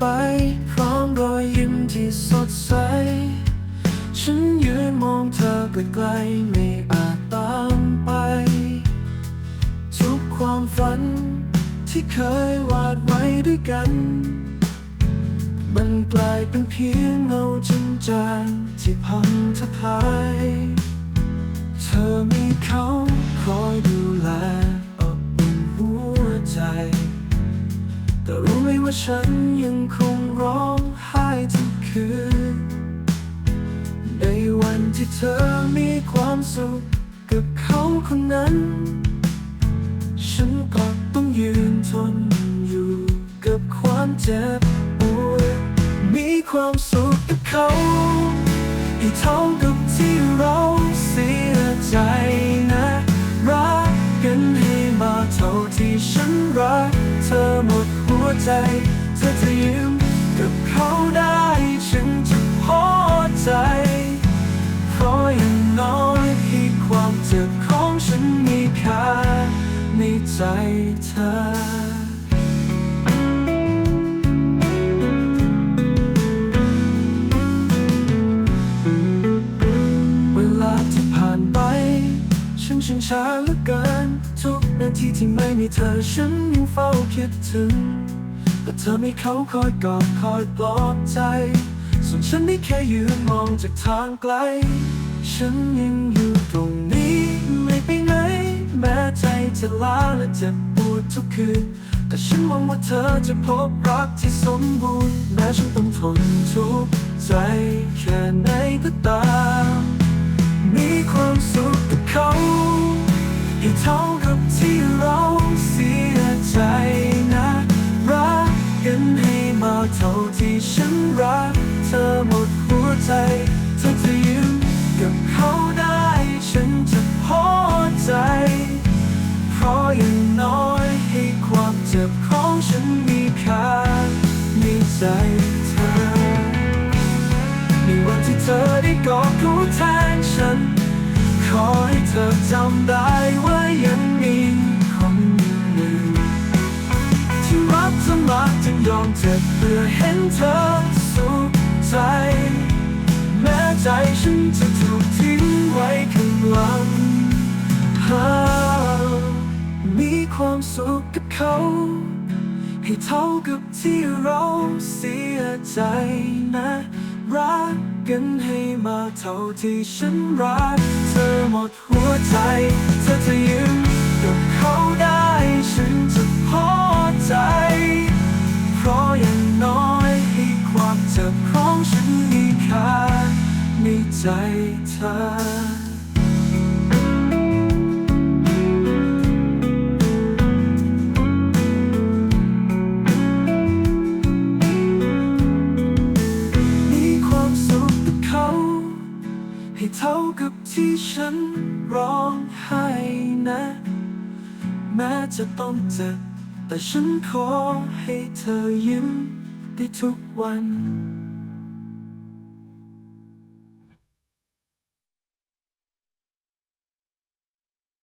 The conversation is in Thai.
พร้อมรอยยิ้มที่สดใส ฉันยืนมองเธอไกลๆไม่อาจตามไป ทุกความฝันที่เคยวาดไว้ด้วยกัน มันกลายเป็นเพียงเงาจางจางๆที่พังทลาย เธอ ฉันยังคงร้องไห้ทุกคืน ในวันที่เธอมีความสุขกับเขาคนนั้น ฉันก็ต้องยืนทนอยู่กับความเจ็บปวดมีความสุขกับเขาให้เท่ากับ ใจ เธอจะยืมกับเขาได้ฉันจะพอใจ เพราะอย่างน้อยให้ความเจ็บของฉันมีค่าในใจเธอเวลาที่ผ่านไปฉันชินชาเหลือเกิน ทุกนาทีที่ไม่มีเธอ ฉันยังเฝ้าคิดถึง แต่เธอไมีเขาคอยกอดคอยปลอบใจ ส่วนฉันได้แค่ยืนมองจากทางไกล ฉันยังอยู่ตรงนี้ไม่ไปไหน แม้ใจจะล้าและเจ็บปวดทุกคืน แต่ฉันหวังว่าเธอจะพบรักที่สมบูรณ์ แม้ฉันต้องทนทุกข์ใจแค่ไหนก็ตาม ฉันรักเธอหมดหัวใจ เธอจะยืมกับเขาได้ ฉันจะพอใจ เพราะอย่างน้อยให้ความเจ็บของฉันมีค่าในใจเธอ ในวันที่เธอได้กอดเขาแทนฉัน ขอให้เธอจำได้ว่ายังมี ยอมเจ็บเพื่อเห็นเธอสุขใจ แม้ใจฉันจะถูกทิ้งไว้ข้างหลังหามีความสุขกับเขา ให้เท่ากับที่เราเสียใจนะ รักกันให้มาเท่าที่ฉันรัก เธอหมดหัวใจ เธอจะยืม ฉันมีค่าในใจเธอมีความสุขกับเขาให้เท่ากับที่ฉันร้องไห้นะ แม้จะต้องเจ็บแต่ฉันขอให้เธอยิ้มได้ทุกวัน